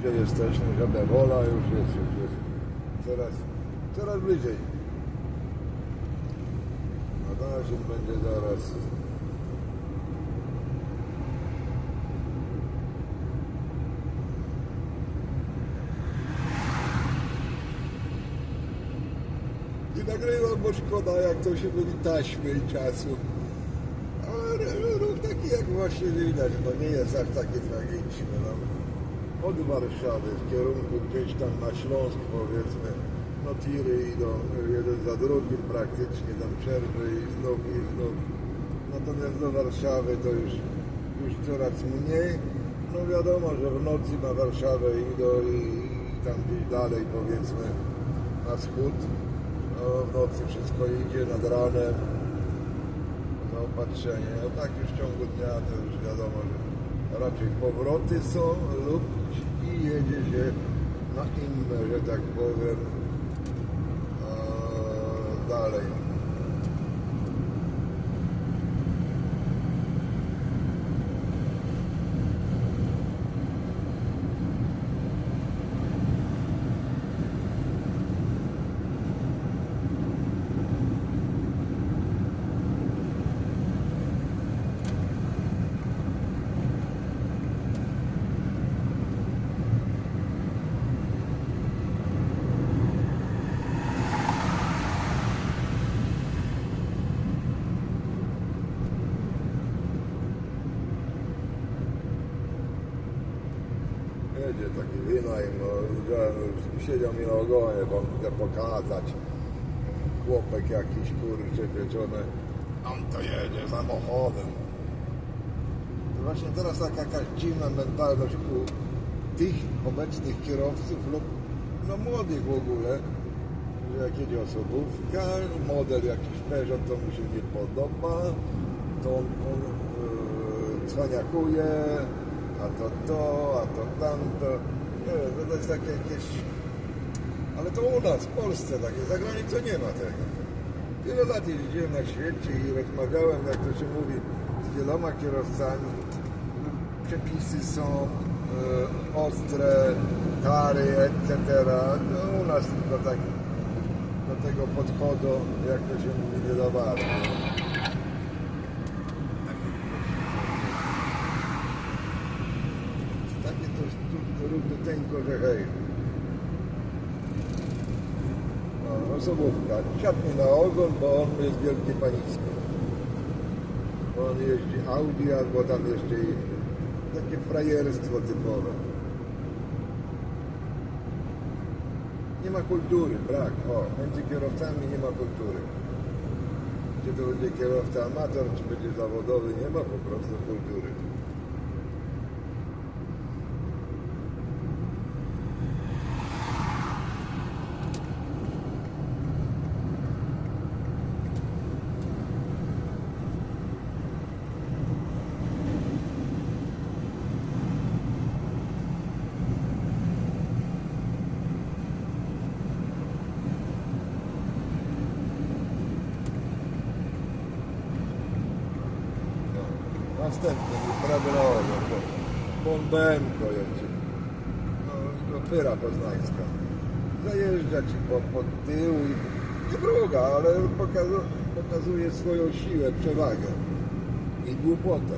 Gdzie jesteśmy, żadna wola już jest, już jest coraz, coraz bliżej. A na razie będzie zaraz. Nie nagrywam, bo szkoda, jak to się mówi, taśmy i czasu. Ale ruch taki, jak właśnie widać, no nie jest aż taki tragiczny. No. Od Warszawy w kierunku gdzieś tam na Śląsk powiedzmy, no tiry idą jeden za drugim praktycznie, tam przerwy i znów i znów. Natomiast do Warszawy to już, już coraz mniej. No wiadomo, że w nocy na Warszawę idą i, i tam gdzieś dalej powiedzmy na wschód. No, w nocy wszystko idzie nad ranem zaopatrzenie. No tak już w ciągu dnia to już wiadomo, że raczej powroty są lub i jedzie się na inne, że tak powiem, dalej. Jedzie taki wynajm, no, siedział mi na ogonie, bo on chce pokazać. Chłopek jakiś kurczy pieczony, on to jedzie samochodem. To właśnie teraz taka jakaś dziwna mentalność u tych obecnych kierowców lub no młodych w ogóle, że jak jedzie osobówka, model jakiś Peugeot to mu się nie podoba, to on, on yy, cwaniakuje, a to to, a to tamto. Nie wiem, to takie jakieś... Ale to u nas, w Polsce takie, za granicą nie ma tego. Tyle lat jeździłem na świecie i rozmawiałem, jak to się mówi, z wieloma kierowcami. Przepisy są e, ostre, kary, etc. No, u nas tak do tego podchodzą, jak to się mówi, nie za. Takie to tu równiuteńko, że hej. No, osobówka. Siadł mi na ogon, bo on jest wielkie panisko. On jeździ Audi albo tam jeszcze inny. Takie frajerstwo typowe. Nie ma kultury, brak. O, między kierowcami nie ma kultury. Czy to będzie kierowca amator, czy będzie zawodowy, nie ma po prostu kultury. No. Następny, prawy na ogon, bo Bombemko jedzie. No, no pyra poznańska. Zajeżdża ci pod, pod tył i nie druga, ale pokazu, pokazuje swoją siłę, przewagę i głupotę.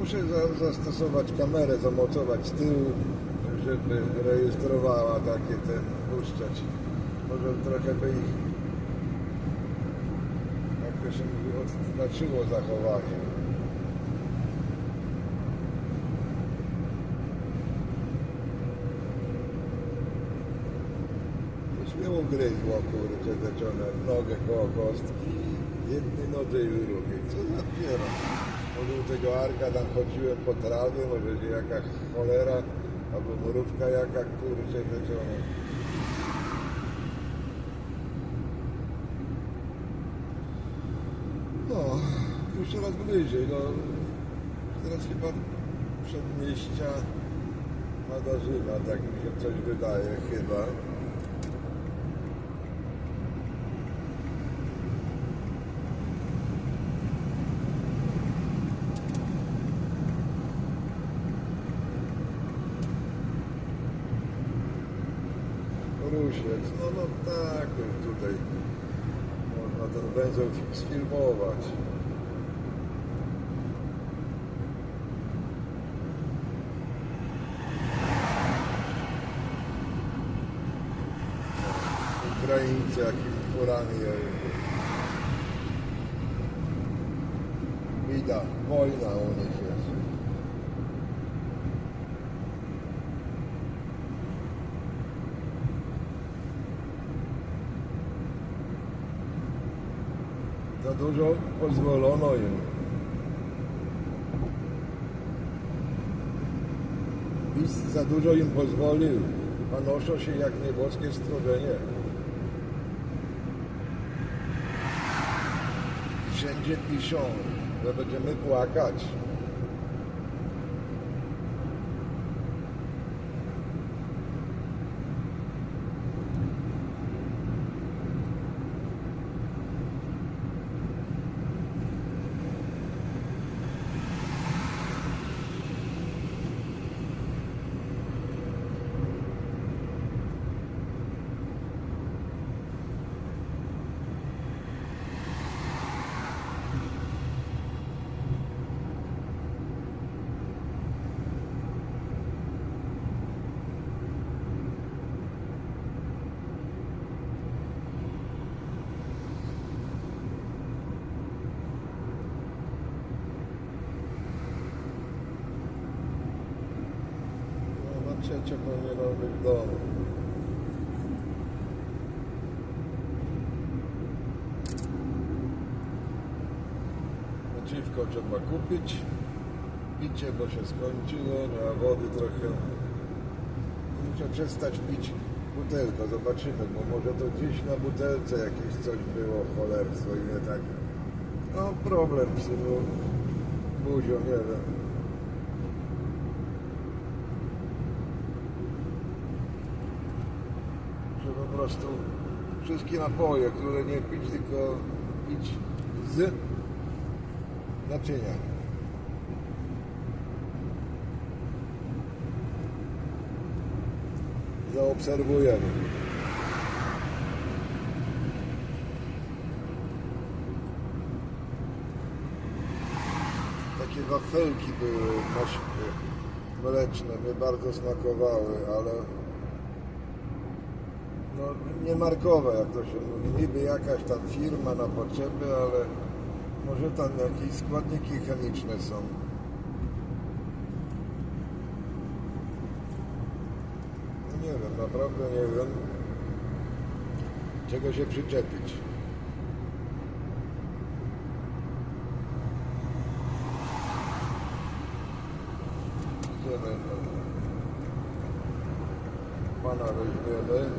Muszę za, zastosować kamerę, zamocować z tyłu, żeby rejestrowała takie ten, puszczać. Może trochę by ich to się odznaczyło zachowanie. Coś mnie ugryzło, kurczę, te czone nogę koło kostki. Jednej nodze i drugiej. Co za piero? U tego Arka tam chodziłem po trawie, może nie jaka cholera, albo mrówka jaka, kurczę, wieczona. już coraz bliżej. No, teraz chyba przedmieścia Madarzyna, tak mi się coś wydaje chyba. Rusiec, no, no tak, no tutaj można ten węzeł sfilmować. Ukraińcy jakimi jeżdżą. Bida, wojna u nich jest. Za dużo pozwolono im. PiS za dużo im pozwolił. Panoszą się jak nieboskie stworzenie. Wszędzie piszą, że będziemy płakać. No, być w domu. Nadziwko trzeba kupić. Picie, bo się skończyło, nie ma wody trochę. Muszę przestać pić butelkę, zobaczymy, bo może to gdzieś na butelce jakieś coś było, cholerstwo i nie tak. No problem tym buzią, nie wiem. że po prostu wszystkie napoje, które nie pić, tylko pić z naczynia. Zaobserwujemy. Takie wafelki były mleczne, mnie bardzo smakowały, ale no, nie markowe, jak to się mówi. Niby jakaś tam firma na potrzeby, ale może tam jakieś składniki chemiczne są. No nie wiem, naprawdę nie wiem, czego się przyczepić. Idziemy. Pana weźmiemy.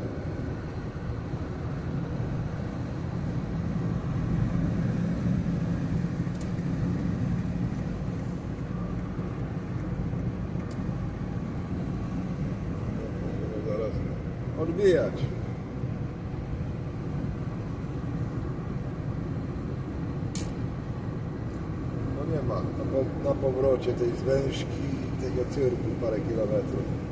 Będziemy zaraz No nie ma. Na, po, na powrocie tej zwężki i tego cyrku parę kilometrów.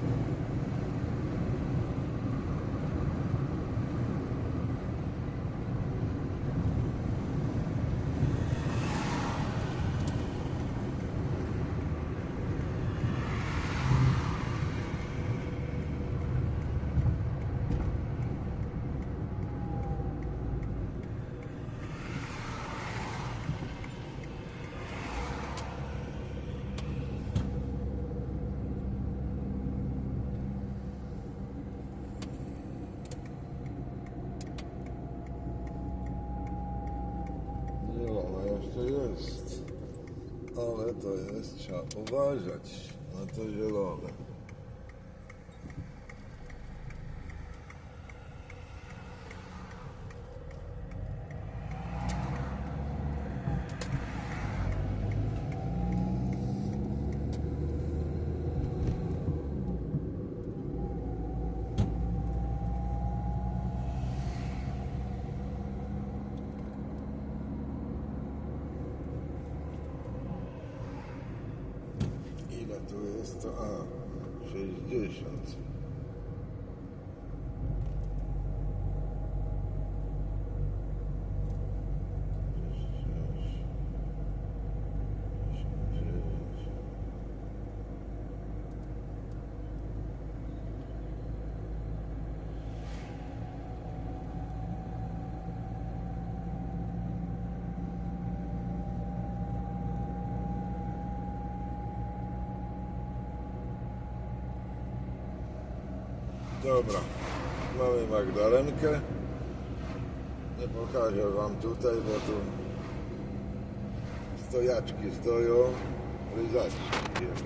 Jeszcze jest. Ale to jest, trzeba uważać na to zielone. Ile tu jest to? A, 60. Dobra, mamy Magdalenkę. Nie pokażę wam tutaj, bo tu stojaczki stoją. Ryzaczki.